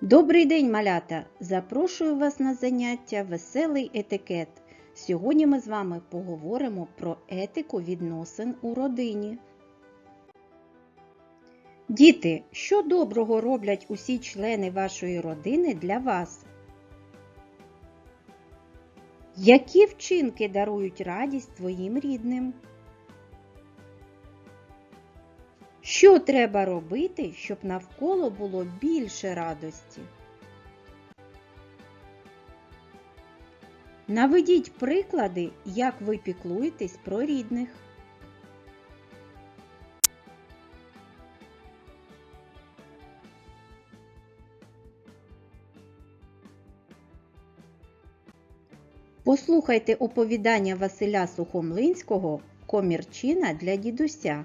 Добрий день, малята! Запрошую вас на заняття Веселий етикет. Сьогодні ми з вами поговоримо про етику відносин у родині. Діти, що доброго роблять усі члени вашої родини для вас? Які вчинки дарують радість твоїм рідним? Що треба робити, щоб навколо було більше радості? Наведіть приклади, як ви піклуєтесь про рідних. Послухайте оповідання Василя Сухомлинського Комірчина для дідуся.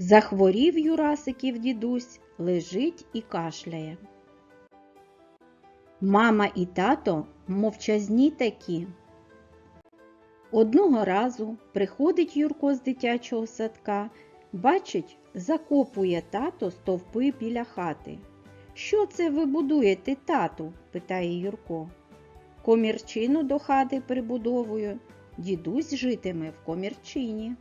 Захворів Юрасиків дідусь, лежить і кашляє. Мама і тато мовчазні такі. Одного разу приходить Юрко з дитячого садка, бачить, закопує тато стовпи біля хати. Що це ви будуєте, тату? питає Юрко. Комірчину до хати прибудовую. Дідусь житиме в комірчині.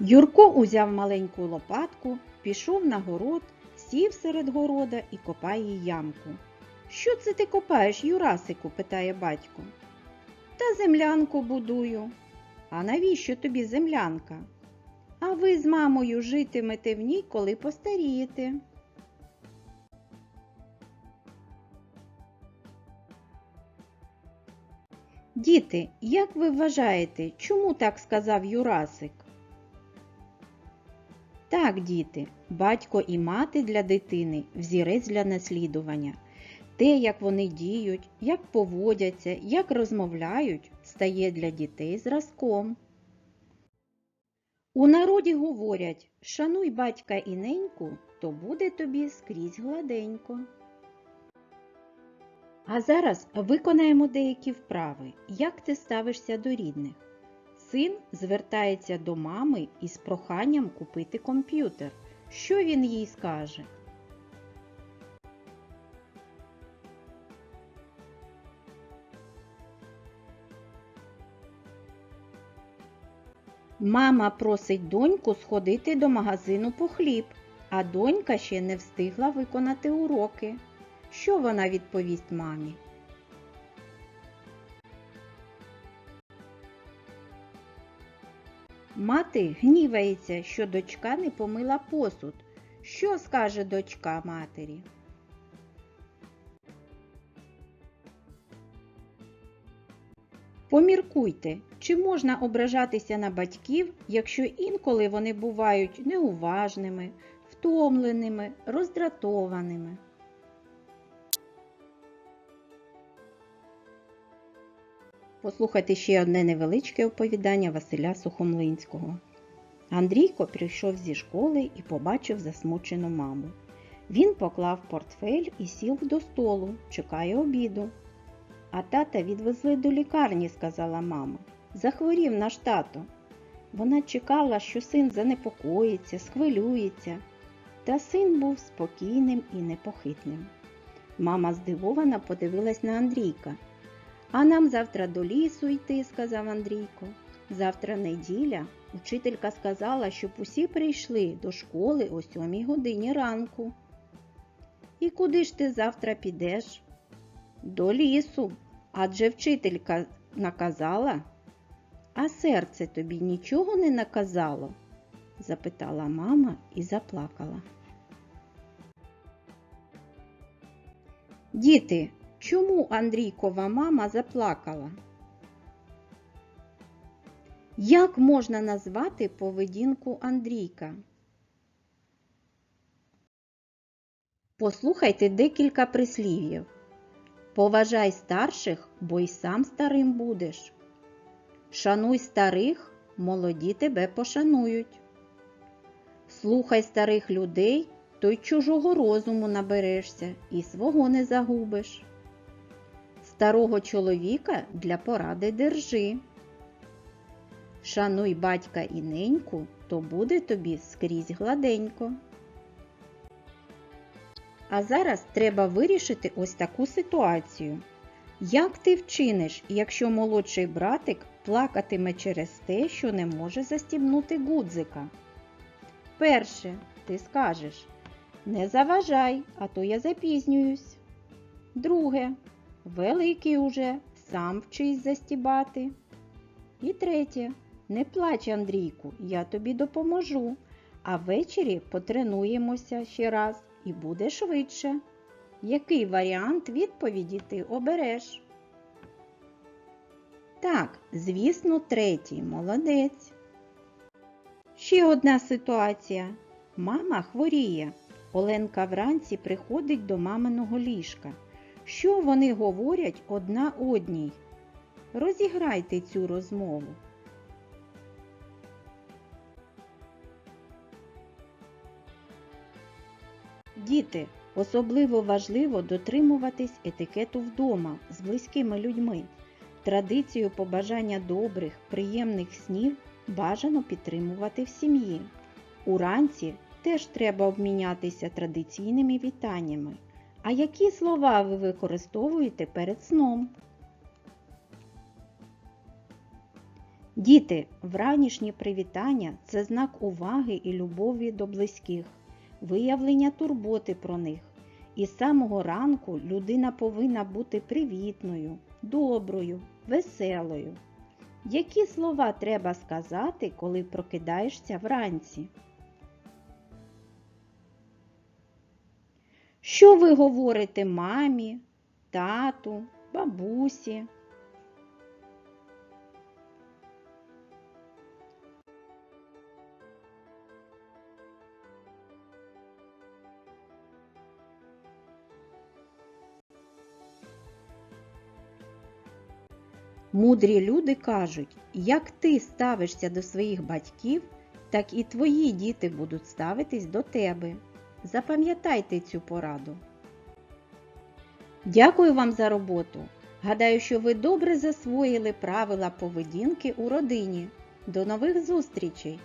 Юрко узяв маленьку лопатку, пішов на город, сів серед города і копає ямку. Що це ти копаєш, Юрасику? питає батько. Та землянку будую. А навіщо тобі землянка? А ви з мамою житимете в ній, коли постарієте. Діти, як ви вважаєте, чому так сказав Юрасик? Так, діти, батько і мати для дитини взірець для наслідування. Те, як вони діють, як поводяться, як розмовляють, стає для дітей зразком. У народі говорять шануй батька і неньку, то буде тобі скрізь гладенько. А зараз виконаємо деякі вправи, як ти ставишся до рідних. Син звертається до мами із проханням купити комп'ютер. Що він їй скаже? Мама просить доньку сходити до магазину по хліб, а донька ще не встигла виконати уроки. Що вона відповість мамі? Мати гнівається, що дочка не помила посуд. Що скаже дочка матері? Поміркуйте, чи можна ображатися на батьків, якщо інколи вони бувають неуважними, втомленими, роздратованими. Послухайте ще одне невеличке оповідання Василя Сухомлинського. Андрійко прийшов зі школи і побачив засмучену маму. Він поклав портфель і сів до столу, чекає обіду. А тата відвезли до лікарні, сказала мама. Захворів наш тато. Вона чекала, що син занепокоїться, схвилюється. Та син був спокійним і непохитним. Мама здивовано подивилась на Андрійка. А нам завтра до лісу йти, сказав Андрійко. Завтра неділя. Учителька сказала, щоб усі прийшли до школи о сьомій годині ранку. І куди ж ти завтра підеш? До лісу, адже вчителька наказала. А серце тобі нічого не наказало? запитала мама і заплакала. Діти, Чому Андрійкова мама заплакала? Як можна назвати поведінку Андрійка? Послухайте декілька прислів'їв. Поважай старших, бо й сам старим будеш. Шануй старих, молоді тебе пошанують. Слухай старих людей, то й чужого розуму наберешся і свого не загубиш. Старого чоловіка для поради держи. Шануй батька і неньку, то буде тобі скрізь гладенько. А зараз треба вирішити ось таку ситуацію. Як ти вчиниш, якщо молодший братик плакатиме через те, що не може застібнути гудзика? Перше, ти скажеш не заважай, а то я запізнююсь. Друге, великий уже, сам вчись застібати. І третє, не плач, Андрійку, я тобі допоможу, а ввечері потренуємося ще раз і буде швидше. Який варіант відповіді ти обереш? Так, звісно, третій, молодець. Ще одна ситуація. Мама хворіє. Оленка вранці приходить до маминого ліжка. Що вони говорять одна одній? Розіграйте цю розмову. Діти, особливо важливо дотримуватись етикету вдома з близькими людьми. Традицію побажання добрих, приємних снів бажано підтримувати в сім'ї. Уранці теж треба обмінятися традиційними вітаннями. А які слова ви використовуєте перед сном? Діти, вранішні привітання це знак уваги і любові до близьких, виявлення турботи про них. І з самого ранку людина повинна бути привітною, доброю, веселою. Які слова треба сказати, коли прокидаєшся вранці? Що ви говорите мамі, тату, бабусі? Мудрі люди кажуть, як ти ставишся до своїх батьків, так і твої діти будуть ставитись до тебе. Запам'ятайте цю пораду. Дякую вам за роботу. Гадаю, що ви добре засвоїли правила поведінки у родині. До нових зустрічей!